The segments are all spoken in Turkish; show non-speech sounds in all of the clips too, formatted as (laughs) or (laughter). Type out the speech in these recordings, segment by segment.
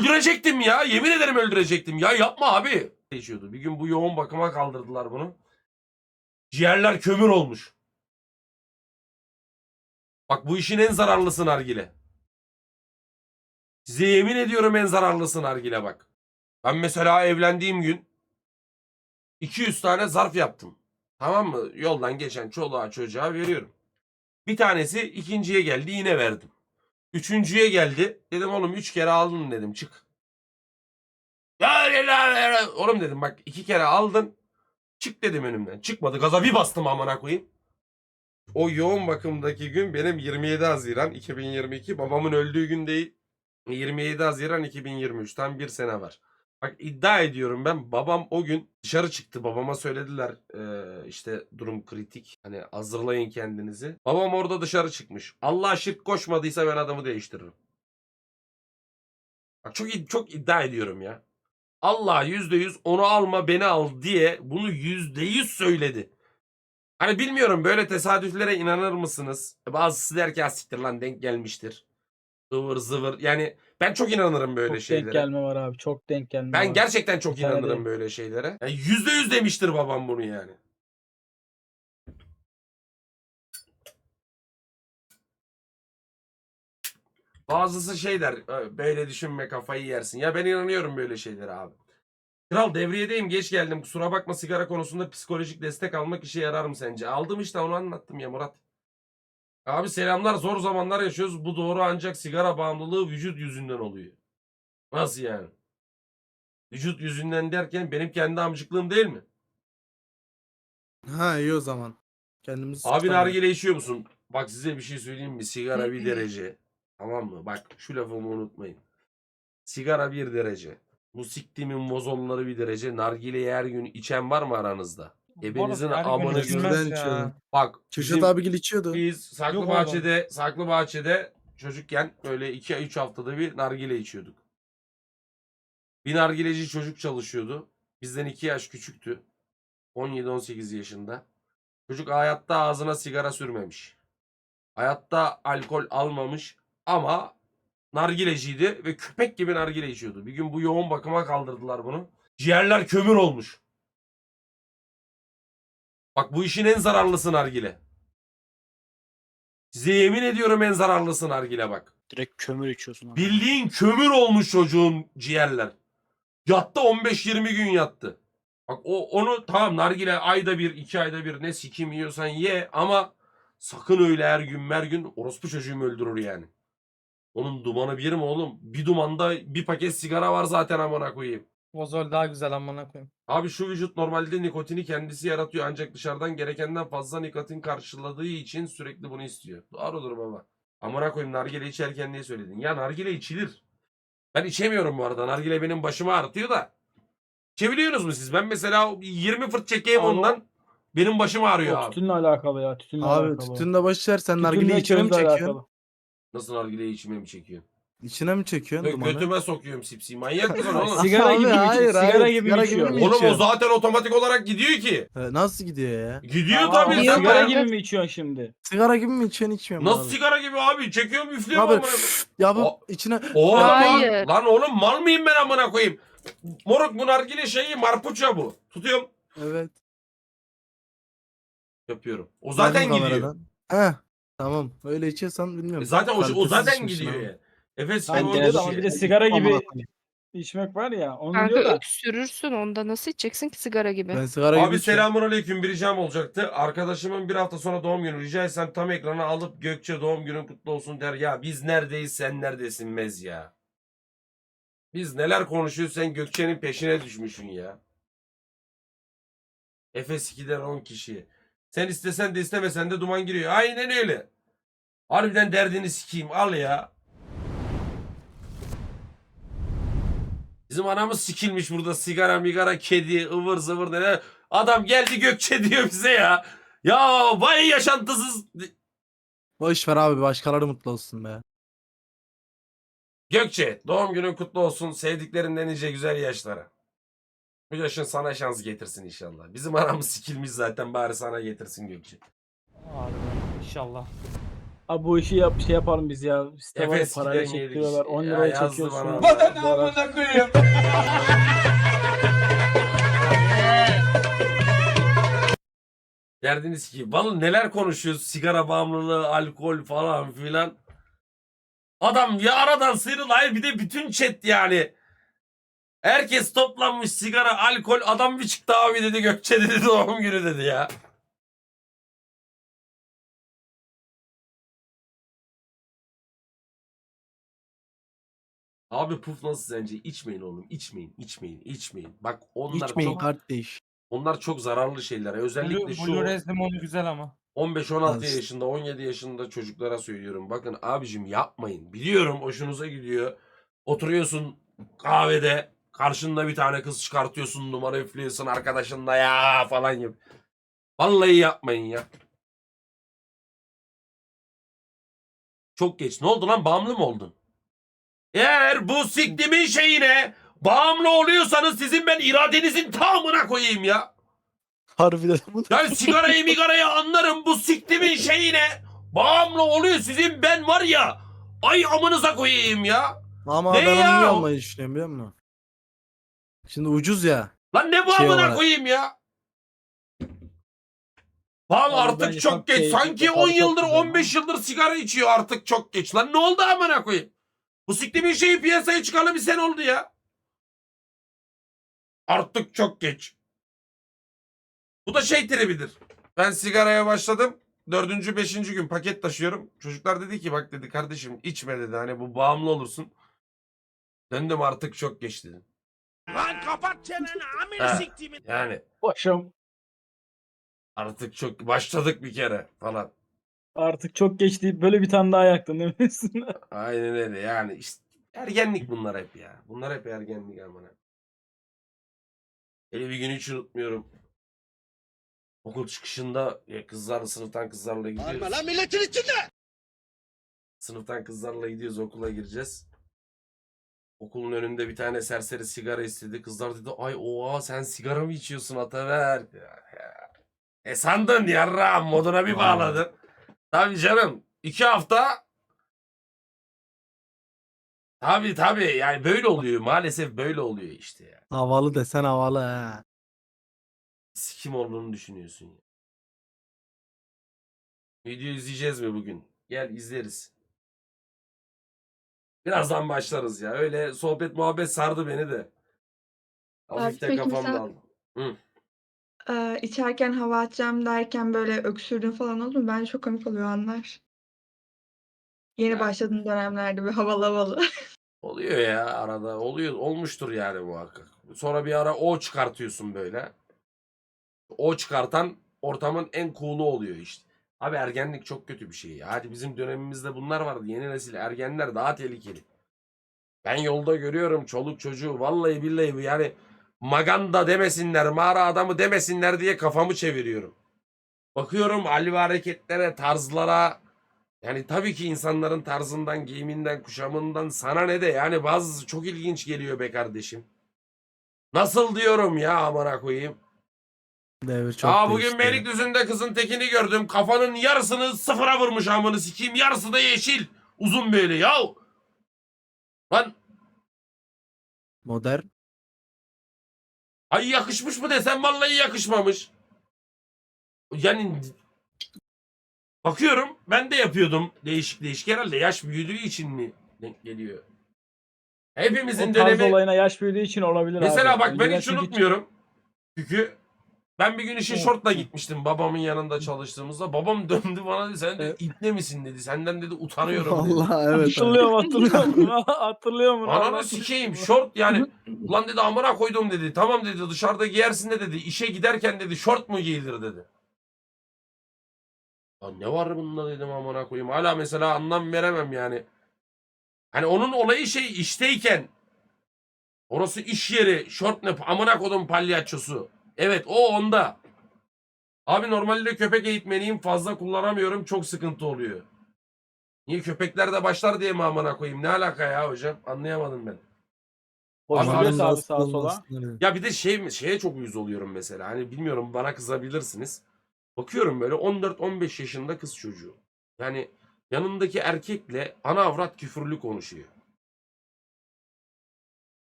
öldürecektim ya. Yemin ederim öldürecektim. Ya yapma abi. Değişiyordu. Bir gün bu yoğun bakıma kaldırdılar bunu. Ciğerler kömür olmuş. Bak bu işin en zararlısı nargile. Size yemin ediyorum en zararlısı nargile bak. Ben mesela evlendiğim gün 200 tane zarf yaptım. Tamam mı? Yoldan geçen çoluğa çocuğa veriyorum. Bir tanesi ikinciye geldi yine verdim. Üçüncüye geldi. Dedim oğlum üç kere aldın dedim çık. Oğlum dedim bak iki kere aldın. Çık dedim önümden. Çıkmadı. Gaza bir bastım amına koyayım. O yoğun bakımdaki gün benim 27 Haziran 2022. Babamın öldüğü gün değil. 27 Haziran 2023. Tam bir sene var. Bak iddia ediyorum ben babam o gün dışarı çıktı. Babama söylediler eee, işte durum kritik. Hani hazırlayın kendinizi. Babam orada dışarı çıkmış. Allah şirk koşmadıysa ben adamı değiştiririm. Bak çok çok iddia ediyorum ya. Allah yüzde yüz onu alma beni al diye bunu yüzde yüz söyledi. Hani bilmiyorum böyle tesadüflere inanır mısınız? Bazısı der ki "Ha siktir lan denk gelmiştir. Ivır zıvır. Yani ben çok inanırım böyle çok şeylere. denk gelme var abi. Çok denk gelme Ben var. gerçekten çok tane inanırım değil. böyle şeylere. Yani Yüzde yüz demiştir babam bunu yani. Bazısı şey der "Ö, böyle düşünme kafayı yersin. Ya ben inanıyorum böyle şeylere abi. Kral devriyedeyim geç geldim kusura bakma sigara konusunda psikolojik destek almak işe yarar mı sence? Aldım işte onu anlattım ya Murat. Abi selamlar zor zamanlar yaşıyoruz. Bu doğru ancak sigara bağımlılığı vücut yüzünden oluyor. Nasıl yani? Vücut yüzünden derken benim kendi amcıklığım değil mi? Ha iyi o zaman. Kendimizi Abi nargile içiyor musun? Bak size bir şey söyleyeyim mi? Sigara bir derece. Tamam mı? Bak şu lafımı unutmayın. Sigara bir derece. Bu siktimin mozonları bir derece. Nargileyi her gün içen var mı aranızda? Ebenizin her gün amını. Bizden ya. içiyorum. Bak Kürşat bizim- abigil içiyordu. biz saklı Yok bahçede saklı bahçede çocukken böyle 2 3 haftada bir nargile içiyorduk. Bir nargileci çocuk çalışıyordu. Bizden 2 yaş küçüktü. 17-18 yaşında. Çocuk hayatta ağzına sigara sürmemiş. Hayatta alkol almamış ama nargileciydi ve köpek gibi nargile içiyordu. Bir gün bu yoğun bakıma kaldırdılar bunu. Ciğerler kömür olmuş. Bak bu işin en zararlısı nargile. Size yemin ediyorum en zararlısı nargile bak. Direkt kömür içiyorsun abi. Bildiğin kömür olmuş çocuğun ciğerler. Yattı 15-20 gün yattı. Bak o onu tamam nargile ayda bir iki ayda bir ne sikim yiyorsan ye ama sakın öyle her gün her gün orospu çocuğumu öldürür yani. Onun dumanı bir mi oğlum? Bir dumanda bir paket sigara var zaten amına koyayım. Vozol daha güzel amına koyayım. Abi şu vücut normalde nikotini kendisi yaratıyor ancak dışarıdan gerekenden fazla nikotin karşıladığı için sürekli bunu istiyor. Doğrudur baba. Amına koyayım nargile içerken niye söyledin? Ya nargile içilir. Ben içemiyorum bu arada. Nargile benim başımı ağrıtıyor da. İçebiliyorsunuz mu siz? Ben mesela 20 fırt çekeyim Ama- ondan. Benim başım ağrıyor O abi. tütünle alakalı ya. Tütünle Abi alakalı. tütünde boş ver sen nargileyi Tütünle içine mi közle çekiyorsun? alakalı. Nasıl nargileyi içime mi çekiyorsun? İçine mi çekiyorsun dumanı? götüme sokuyorum sipsi. Manyak mısın oğlum? (laughs) Sigara gibi hayır, içiyor? hayır, Sigara gibi sigara mi gibi içiyor? mi Oğlum o zaten otomatik olarak gidiyor ki. Nasıl gidiyor ya? Gidiyor Aa, tabii. sigara Sen Sigara- gibi mi içiyorsun şimdi? Sigara gibi mi içiyorsun içmiyorum Nasıl abi. sigara gibi abi? Çekiyorum üflüyorum Abi amına koyayım. yapıp O- içine Oğlum lan, Hayır. lan oğlum mal mıyım ben amına koyayım? Moruk bu nargile şeyi marpuça bu. Tutuyorum. evet. Yapıyorum. O zaten Gördüm gidiyor. kameradan. Heh. Tamam. Öyle içiyorsan bilmiyorum. E Zaten o, o zaten gidiyor abi. Efes Sen olduğu de ama şey. bir de sigara gibi koyayım. içmek var ya. Onu Kanka diyor da. öksürürsün onda nasıl içeceksin ki sigara gibi? Ben sigara gibi Abi içiyorum. selamun aleyküm bir ricam olacaktı. Arkadaşımın bir hafta sonra doğum günü rica etsem tam ekrana alıp Gökçe doğum günün kutlu olsun der. Ya biz neredeyiz sen neredesin Mez ya. Biz neler konuşuyoruz sen Gökçe'nin peşine düşmüşsün ya. Efes 2'den 10 kişi. Sen istesen de istemesen de duman giriyor. Aynen öyle. Harbiden derdini sikeyim al ya. Bizim anamız sikilmiş burada sigara migara kedi ıvır zıvır neler. Adam geldi Gökçe diyor bize ya. Ya vay yaşantısız. Boş ver abi başkaları mutlu olsun be. Gökçe doğum günün kutlu olsun. Sevdiklerinden nice güzel yaşlara. Bu yaşın sana şans getirsin inşallah. Bizim aramız sikilmiş zaten bari sana getirsin Gökçe. Harbiden inşallah. Abi bu işi yap şey yapalım biz ya. Site var ya, Efes parayla giden yedik. çektiriyorlar. 10 Ya liraya yazdı çekiyorsun. bana. Zarar. (laughs) Derdiniz ki vallahi neler konuşuyoruz sigara bağımlılığı, alkol falan filan. Adam ya aradan sıyrıl hayır bir de bütün chat yani. Herkes toplanmış sigara, alkol adam bir çıktı abi dedi Gökçe dedi doğum günü dedi ya. Abi puf nasıl sence? İçmeyin oğlum. içmeyin, içmeyin, içmeyin. Bak onlar İçmeyin çok kardeş. onlar çok zararlı şeyler. Özellikle Blue, şu Blue Rez limonu güzel ama. 15-16 Az. yaşında, 17 yaşında çocuklara söylüyorum. Bakın abicim yapmayın. Biliyorum hoşunuza gidiyor. Oturuyorsun kahvede, karşında bir tane kız çıkartıyorsun, numara üflüyorsun arkadaşınla ya falan yap. Vallahi yapmayın ya. Çok geç. Ne oldu lan? Bağımlı mı oldun? Eğer bu siktimin şeyine bağımlı oluyorsanız sizin ben iradenizin tamamına koyayım ya. Harbiden bu. Yani sigarayı migarayı anlarım bu siktimin şeyine. Bağımlı oluyor sizin ben var ya. Ay amınıza koyayım ya. Ama Ne ben ya onu niye almayı düşünüyorum biliyor musun? Şimdi ucuz ya. Lan ne bu Şey amına olarak. koyayım ya. Lan Abi artık çok geç. keyifli, Sanki çok 10 çok yıldır güzel 15 yıldır sigara içiyor artık çok geç. Lan ne oldu amına koyayım? Bu siktimin şeyi piyasaya çıkalı bir sene oldu ya. Artık çok geç. Bu da şey tribidir. Ben sigaraya başladım. Dördüncü, beşinci gün paket taşıyorum. Çocuklar dedi ki bak dedi kardeşim içme dedi. Hani bu bağımlı olursun. Döndüm artık çok geç dedim. Lan kapat çeneni amını Ha. siktimin. Yani Başım artık çok başladık bir kere falan. Artık çok geç deyip böyle bir tane daha yaktın değil mi? (laughs) Aynen öyle yani işte ergenlik bunlar hep ya. Bunlar hep ergenlik amına. Hele bir gün hiç unutmuyorum. Okul çıkışında ya kızlarla sınıftan kızlarla gidiyoruz. Lan milletin içinde. Sınıftan kızlarla gidiyoruz okula gireceğiz. Okulun önünde bir tane serseri sigara istedi. Kızlar dedi ay oha sen sigara mı içiyorsun Ataver? Ya, ya. E sandın yarra moduna bir bağladın. Tabii canım. iki hafta Tabii tabii yani böyle oluyor maalesef böyle oluyor işte ya. Havalı desen havalı ha. Sikim olduğunu düşünüyorsun ya. Video izleyeceğiz mi bugün? Gel izleriz. Birazdan başlarız ya. Öyle sohbet muhabbet sardı beni de. Hafif de peki kafam daldı. Hı. Ee, içerken hava atacağım derken böyle öksürdün falan oldu mu? Bence çok komik oluyor anlar. Yeni Ya. başladığın dönemlerde bir havalı havalı. (laughs) Oluyor ya arada. Oluyor. Olmuştur yani muhakkak. Sonra bir ara o çıkartıyorsun böyle. O çıkartan ortamın en cool'u oluyor işte. Abi ergenlik çok kötü bir şey ya. Hadi bizim dönemimizde bunlar vardı. Yeni nesil ergenler daha tehlikeli. Ben yolda görüyorum çoluk çocuğu. Vallahi billahi yani maganda demesinler, mağara adamı demesinler diye kafamı çeviriyorum. Bakıyorum hal ve hareketlere, tarzlara. Yani tabii ki insanların tarzından, giyiminden, kuşamından sana ne de yani bazısı çok ilginç geliyor be kardeşim. Nasıl diyorum ya amına koyayım. Devir çok Aa bugün değişti. Beylikdüzü'nde kızın tekini gördüm. Kafanın yarısını sıfıra vurmuş amını sikeyim. Yarısı da yeşil. Uzun böyle ya. Lan Modern. Ay yakışmış mı desem vallahi yakışmamış. Yani bakıyorum ben de yapıyordum değişik değişik herhalde yaş büyüdüğü için mi denk geliyor? Hepimizin o tarz dönemi olayına yaş büyüdüğü için olabilir Mesela abi. bak ben hiç unutmuyorum. Çünkü ben bir gün işe şortla gitmiştim babamın yanında çalıştığımızda. Babam döndü bana dedi sen de ipne misin dedi. Senden dedi utanıyorum dedi. Vallahi evet. Hatırlıyorum hatırlıyorum. (laughs) hatırlıyorum bunu. Ananı sikeyim şort yani. Ulan dedi amına koydum dedi. Tamam dedi dışarıda giyersin de dedi. İşe giderken dedi şort mu giyilir dedi. Ya ne var bunda dedim amına koyayım. Hala mesela anlam veremem yani. Hani onun olayı şey işteyken orası iş yeri şort ne amına kodum palyaçosu. Evet o onda. Abi normalde köpek eğitmeniyim fazla kullanamıyorum çok sıkıntı oluyor. Niye köpekler de başlar diye mi amına koyayım? Ne alaka ya hocam? Anlayamadım ben. Abi nasıl sağa sola. Ya bir de şey şeye çok uyuz oluyorum mesela. Hani bilmiyorum bana kızabilirsiniz. Bakıyorum böyle 14-15 yaşında kız çocuğu. Yani yanındaki erkekle ana avrat küfürlü konuşuyor.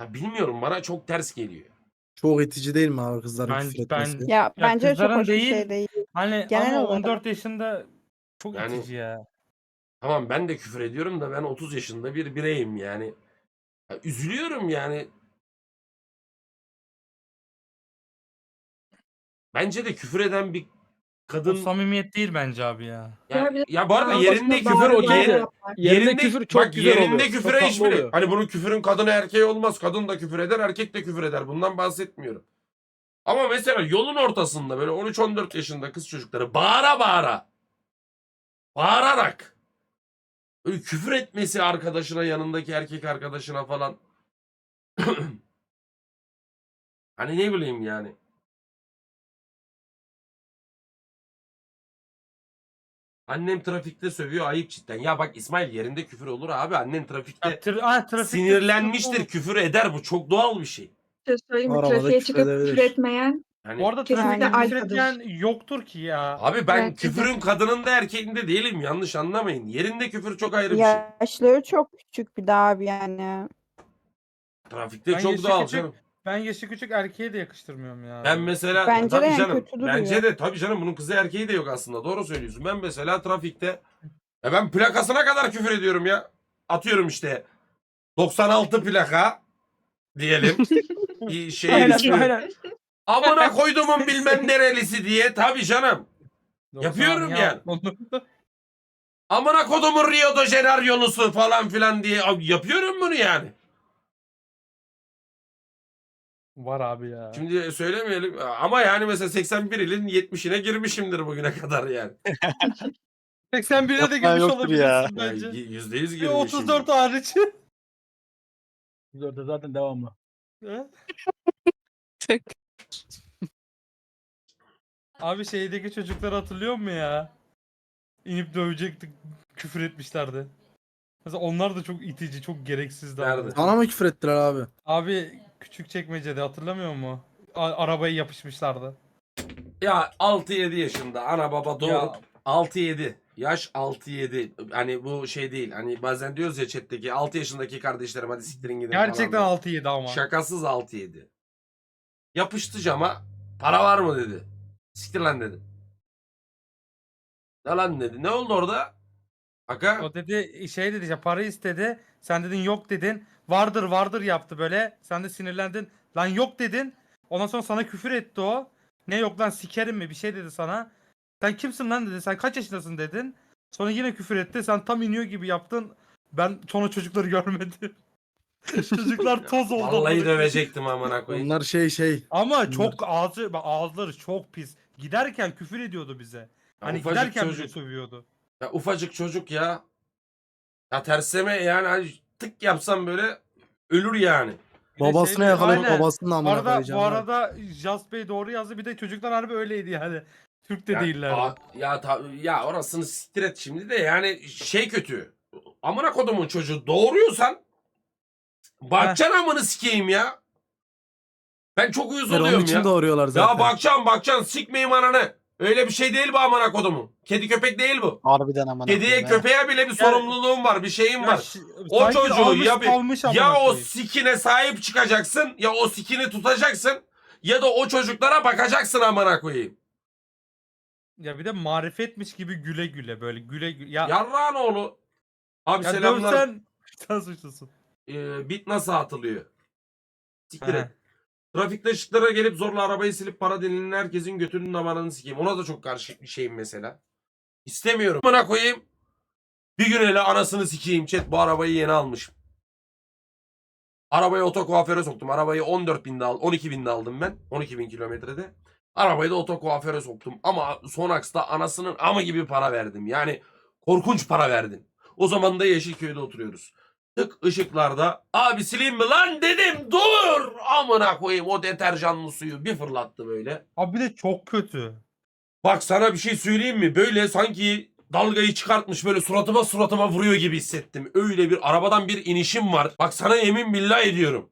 Ya bilmiyorum bana çok ters geliyor. Çok itici değil mi abi kızların Ben- küfür ben- etmesi? Ya, bence çok kızların hoş bir değil, şey değil. Hani Genel ama olarak. 14 yaşında çok Yani- itici ya. Tamam ben de küfür ediyorum da ben 30 yaşında bir bireyim yani. Ya üzülüyorum yani. Bence de küfür eden bir Bu kadın samimiyet değil bence abi ya. ya, Ya ya bu arada Daha yerinde küfür bağıra okey de- yapar. Yerinde küfür çok bak, güzel yerinde oluyor. küfüre Çok hiç tatlı bile. oluyor. Hani bunun küfürün kadın erkeği olmaz. Kadın da küfür eder, erkek de küfür eder. Bundan bahsetmiyorum. Ama mesela yolun ortasında böyle 13-14 yaşında kız çocukları bağıra bağıra bağırarak böyle küfür etmesi arkadaşına yanındaki erkek arkadaşına falan (clears throat) hani ne bileyim yani. Annem trafikte sövüyor ayıp cidden. Ya bak İsmail yerinde küfür olur abi. Annen trafikte Ya, tra- ah, trafikte sinirlenmiştir, küfür eder. Bu çok doğal bir şey. Bir şey söyleyeyim mi? Arabada Trafiğe küfür çıkıp edebilir. küfür etmeyen Yani Bu arada Kesinlikle trafikte küfür alfadır. etmeyen yoktur ki ya. abi ben Bence de. küfürün kadının da erkeğin de değilim. Yanlış anlamayın. Yerinde küfür çok ayrı bir şey. Yaşları çok küçük bir daha abi yani. Trafikte Ben çok doğal küçük, canım. Ben yaşı küçük erkeğe de yakıştırmıyorum ya. Ben mesela Bence de tabii en canım. kötü Bence duruyor. de tabii canım bunun kızı erkeği de yok aslında. Doğru söylüyorsun. Ben mesela trafikte ya ben plakasına kadar küfür ediyorum ya. Atıyorum işte 96 plaka diyelim. (laughs) Bir şey Aynen ismi. aynen. Amına (laughs) koydumun bilmem nerelisi diye. Tabii canım. Yapıyorum yani. (laughs) Amına kodumun Rio de Janeiro'lusu falan filan diye Abi yapıyorum bunu yani. Var abi ya. Şimdi söylemeyelim ama yani mesela 81 ilin 70'ine girmişimdir bugüne kadar yani. (laughs) 81'e de Yapma girmiş yoktur olabilirsin ya. bence. Yani %100 Bir girmişim. 34 hariç. (laughs) Orada zaten devamlı. Abi şeydeki çocukları hatırlıyor musun ya? İnip dövecektik, küfür etmişlerdi. Mesela onlar da çok itici, çok gereksizdi abi. Nerede? Bana mı küfür ettiler abi? Abi küçük çekmecede hatırlamıyor mu? A- arabaya yapışmışlardı. Ya 6-7 yaşında ana baba doğurup Ya. 6-7 yaş 6-7 hani bu şey değil hani bazen diyoruz ya chatteki 6 yaşındaki kardeşlerim hadi siktirin gidin Gerçekten falan. 6-7 ama. Şakasız 6-7. Yapıştı cama para var mı dedi. Siktir lan dedi. Ne lan dedi. Ne oldu orada? Aka? O dedi şey dedi ya para istedi. Sen dedin yok dedin. Vardır vardır yaptı böyle. Sen de sinirlendin. Lan yok dedin. Ondan sonra sana küfür etti o. Ne yok lan sikerim mi bir şey dedi sana. Sen kimsin lan dedi. Sen kaç yaşındasın dedin. Sonra yine küfür etti. Sen tam iniyor gibi yaptın. Ben sonra çocukları (laughs) görmedim. Çocuklar (laughs) toz oldu. Vallahi dövecektim amına koyayım. Onlar şey şey. Ama çok ağzı ağızları çok pis. Giderken küfür ediyordu bize. Ya Hani ufacık giderken bize çocuk. sövüyordu. Ya ufacık çocuk ya. Ya terseme yani hani tık yapsam böyle ölür yani. Bir de Babasına şey- yakalayıp Aynen. babasının Bu amına arada, koyacağım. bu arada Jas Bey doğru yazdı. Bir de çocuklar harbi öyleydi yani. (laughs) Türk de Ya, değiller. a- ya, ta- ya orasını siktir et şimdi de yani şey kötü. Amına kodumun çocuğu doğuruyorsan bakacaksın amını sikeyim ya. Ben çok uyuz Yani onun oluyorum için ya. doğuruyorlar zaten. Ya bakacaksın bakacaksın sikmeyeyim ananı. Öyle bir şey değil bu amına kodumun. Kedi köpek değil bu. Harbiden aman Kediye ya. köpeğe bile bir sorumluluğum var bir şeyim var. şi- O sanki çocuğu almış ya bir- amına Ya o koyayım. sikine sahip çıkacaksın ya o sikini tutacaksın ya da o çocuklara bakacaksın amına koyayım. Ya bir de marifetmiş gibi güle güle böyle güle güle. Ya, Yarrağın oğlu. Abi ya selamlar. dövsen (laughs) sen suçlusun. Ee, bit nasıl atılıyor? Siktir et. Trafikte ışıklara gelip zorla arabayı silip para denilen herkesin götünün damarını sikeyim. Ona da çok karşı bir şeyim mesela. İstemiyorum. Bana koyayım. Bir gün hele anasını sikeyim chat bu arabayı yeni almışım. Arabayı oto kuaföre soktum. Arabayı 14 binde al, 12 binde aldım ben. 12 bin kilometrede. Arabayı da oto kuaföre soktum. Ama son aksta anasının ama gibi para verdim. Yani korkunç para verdim. O zaman da Yeşilköy'de oturuyoruz. Tık ışıklarda abi sileyim mi lan dedim dur amına koyayım o deterjanlı suyu bir fırlattı böyle. Abi de çok kötü. Bak sana bir şey söyleyeyim mi böyle sanki dalgayı çıkartmış böyle suratıma suratıma vuruyor gibi hissettim. Öyle bir arabadan bir inişim var. Bak sana yemin billah ediyorum.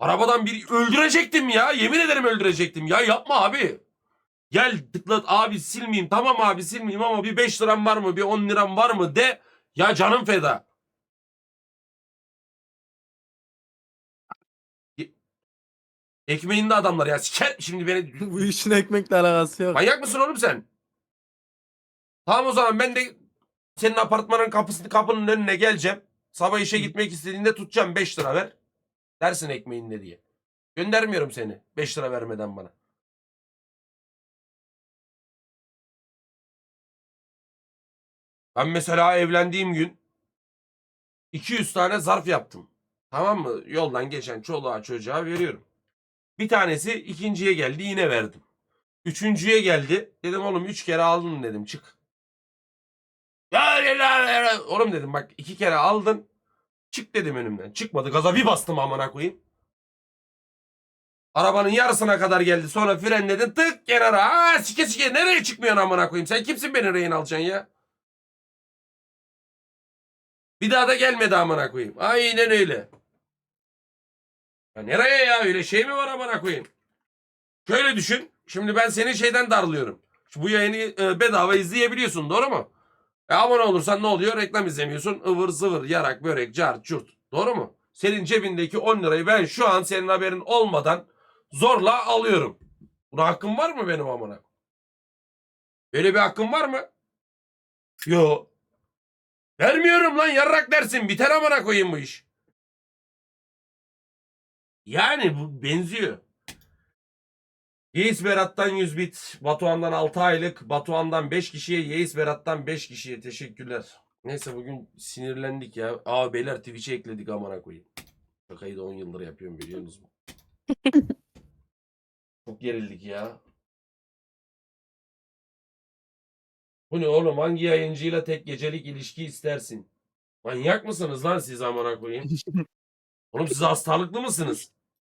Arabadan bir öldürecektim ya yemin ederim öldürecektim ya yapma abi. Gel tıklat abi silmeyeyim tamam abi silmeyeyim ama bir 5 liram var mı bir 10 liram var mı de Ya canım feda. Ekmeğinde adamlar ya. Siker şimdi beni. (laughs) Bu işin ekmekle alakası yok. Manyak mısın oğlum sen? Tamam o zaman ben de senin apartmanın kapısını kapının önüne geleceğim. Sabah işe gitmek istediğinde tutacağım 5 lira ver. Dersin ekmeğinde diye. Göndermiyorum seni 5 lira vermeden bana. Ben mesela evlendiğim gün 200 tane zarf yaptım. Tamam mı? Yoldan geçen çoluğa çocuğa veriyorum. Bir tanesi ikinciye geldi yine verdim. Üçüncüye geldi. Dedim oğlum üç kere aldın dedim çık. Oğlum dedim bak iki kere aldın. Çık dedim önümden. Çıkmadı. Gaza bir bastım amına koyayım. Arabanın yarısına kadar geldi. Sonra frenledin tık kenara. Aa sike sike nereye çıkmıyorsun amına koyayım? Sen kimsin beni rehin alacaksın ya? Bir daha da gelmedi amına koyayım. Aynen öyle. Ya nereye ya öyle şey mi var amına koyayım? Şöyle düşün. Şimdi ben seni şeyden darlıyorum. Şu Bu yayını e, bedava izleyebiliyorsun doğru mu? E abone olursan ne oluyor? Reklam izlemiyorsun. ıvır zıvır, yarak, börek, car, çurt. Doğru mu? Senin cebindeki 10 lirayı ben şu an senin haberin olmadan zorla alıyorum. Buna hakkım var mı benim amına? Böyle bir hakkım var mı? Yo. Vermiyorum lan yarrak dersin. Biter amına koyayım bu iş. Yani bu benziyor. Yeis Berat'tan 100 bit. Batuhan'dan 6 aylık. Batuhan'dan 5 kişiye. Yeis Berat'tan 5 kişiye. Teşekkürler. Neyse bugün sinirlendik ya. Aa beyler Twitch'e ekledik amına koyayım. Şakayı da 10 yıldır yapıyorum biliyorsunuz mu? (laughs) Çok gerildik ya. Bu ne oğlum? Hangi yayıncıyla tek gecelik ilişki istersin? Manyak mısınız lan siz amına koyayım? (laughs) Oğlum siz hastalıklı mısınız?